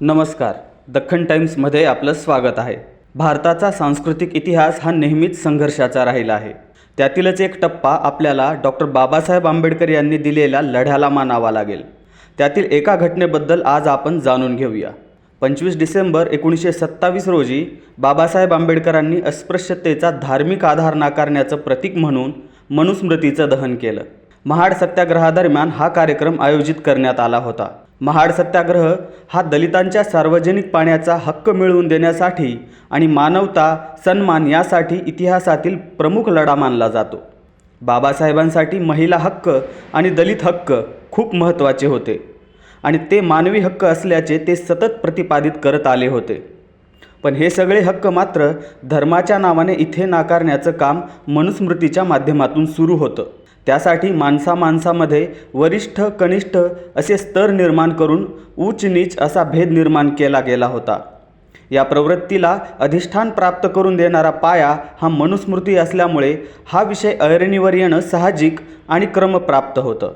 नमस्कार. दख्खन टाइम्समध्ये आपलं स्वागत आहे. भारताचा सांस्कृतिक इतिहास हा नेहमीच संघर्षाचा राहिला आहे. त्यातीलच एक टप्पा आपल्याला डॉक्टर बाबासाहेब आंबेडकर यांनी दिलेल्या लढ्याला मानावा लागेल. त्यातील एका घटनेबद्दल आज आपण जाणून घेऊया. पंचवीस डिसेंबर एकोणीसशे सत्तावीस रोजी बाबासाहेब आंबेडकरांनी अस्पृश्यतेचा धार्मिक आधार नाकारण्याचं प्रतीक म्हणून मनुस्मृतीचं दहन केलं. महाड सत्याग्रहादरम्यान हा कार्यक्रम आयोजित करण्यात आला होता. महाड सत्याग्रह हा दलितांच्या सार्वजनिक पाण्याचा हक्क मिळवून देण्यासाठी आणि मानवता सन्मान यासाठी इतिहासातील प्रमुख लढा मानला जातो. बाबासाहेबांसाठी महिला हक्क आणि दलित हक्क खूप महत्त्वाचे होते आणि ते मानवी हक्क असल्याचे ते सतत प्रतिपादित करत आले होते. पण हे सगळे हक्क मात्र धर्माच्या नावाने इथे नाकारण्याचं काम मनुस्मृतीच्या माध्यमातून सुरू होतं. त्यासाठी माणसा माणसामध्ये वरिष्ठ कनिष्ठ असे स्तर निर्माण करून उच्च नीच असा भेद निर्माण केला गेला होता. या प्रवृत्तीला अधिष्ठान प्राप्त करून देणारा पाया हा मनुस्मृती असल्यामुळे हा विषय ऐरणीवर येणं साहजिक आणि क्रमप्राप्त होतं.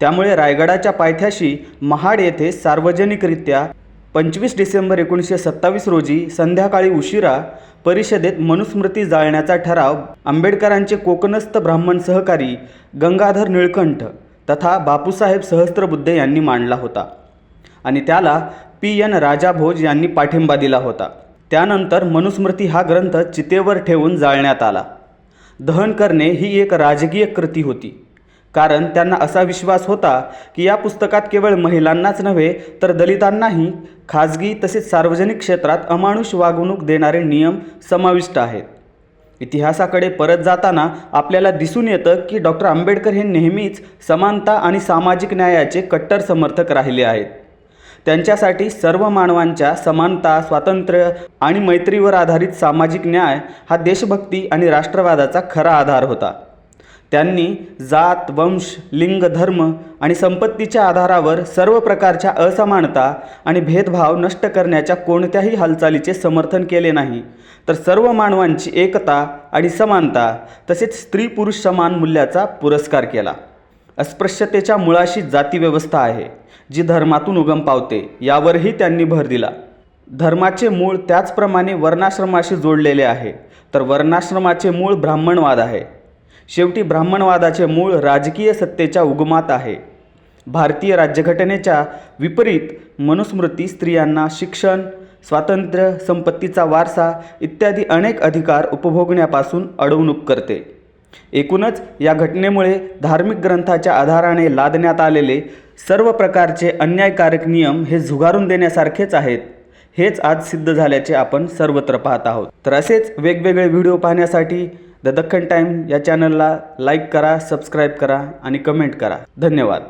त्यामुळे रायगडाच्या पायथ्याशी महाड येथे सार्वजनिकरित्या पंचवीस डिसेंबर एकोणीसशे सत्तावीस रोजी संध्याकाळी उशिरा परिषदेत मनुस्मृती जाळण्याचा ठराव आंबेडकरांचे कोकणस्थ ब्राह्मण सहकारी गंगाधर निळकंठ तथा बापूसाहेब सहस्त्रबुद्धे यांनी मांडला होता. आणि त्याला पी. एन. राजा भोज यांनी पाठिंबा दिला होता. त्यानंतर मनुस्मृती हा ग्रंथ चितेवर ठेवून जाळण्यात आला. दहन करणे ही एक राजकीय कृती होती. कारण त्यांना असा विश्वास होता की या पुस्तकात केवळ महिलांनाच नव्हे तर दलितांनाही खाजगी तसेच सार्वजनिक क्षेत्रात अमानुष वागणूक देणारे नियम समाविष्ट आहेत. इतिहासाकडे परत जाताना आपल्याला दिसून येतं की डॉक्टर आंबेडकर हे नेहमीच समानता आणि सामाजिक न्यायाचे कट्टर समर्थक राहिले आहेत. त्यांच्यासाठी सर्व मानवांच्या समानता स्वातंत्र्य आणि मैत्रीवर आधारित सामाजिक न्याय हा देशभक्ती आणि राष्ट्रवादाचा खरा आधार होता. त्यांनी जात वंश लिंग धर्म आणि संपत्तीच्या आधारावर सर्व प्रकारच्या असमानता आणि भेदभाव नष्ट करण्याच्या कोणत्याही हालचालीचे समर्थन केले नाही. तर सर्व मानवांची एकता आणि समानता तसेच स्त्री पुरुष समान मूल्याचा पुरस्कार केला. अस्पृश्यतेच्या मुळाशी जातीव्यवस्था आहे जी धर्मातून उगम पावते यावरही त्यांनी भर दिला. धर्माचे मूळ त्याचप्रमाणे वर्णाश्रमाशी जोडलेले आहे. तर वर्णाश्रमाचे मूळ ब्राह्मणवाद आहे. शेवटी ब्राह्मणवादाचे मूळ राजकीय सत्तेच्या उगमात आहे. भारतीय राज्यघटनेच्या विपरीत मनुस्मृती स्त्रियांना शिक्षण स्वातंत्र्य संपत्तीचा वारसा इत्यादी अनेक अधिकार उपभोगण्यापासून अडवणूक करते. एकूणच या घटनेमुळे धार्मिक ग्रंथाच्या आधाराने लादण्यात आलेले सर्व प्रकारचे अन्यायकारक नियम हे झुगारून देण्यासारखेच आहेत. हेच आज सिद्ध झाल्याचे आपण सर्वत्र पाहत आहोत. तर असेच वेगवेगळे व्हिडिओ पाहण्यासाठी द दख्खन टाईम या चॅनलला लाईक करा सबस्क्राईब करा आणि कमेंट करा. धन्यवाद.